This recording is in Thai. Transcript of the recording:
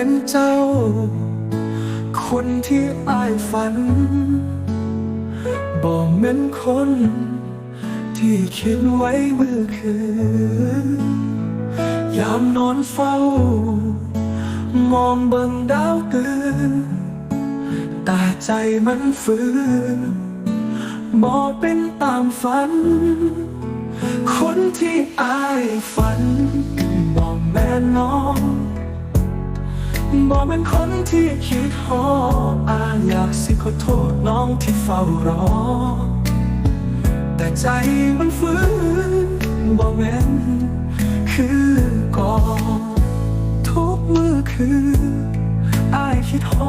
็นเจ้า คนที่อายฝัน บอกเหมือนคน ที่คิดไว้เมื่อคืน ยามนอนเฝ้า มองเบิ่งดาวเตือนแต่ใจมันฝืนบอกเป็นตามฝัน คนที่อายฝันบอกแม่น้อง บอกเป็นคนที่คิดหออาอยากสิขอโทษน้องที่เฝ้ารอ แต่ใจมันฝืนบอกแม่นคือก่อนทุกมือคืออายคิดหอ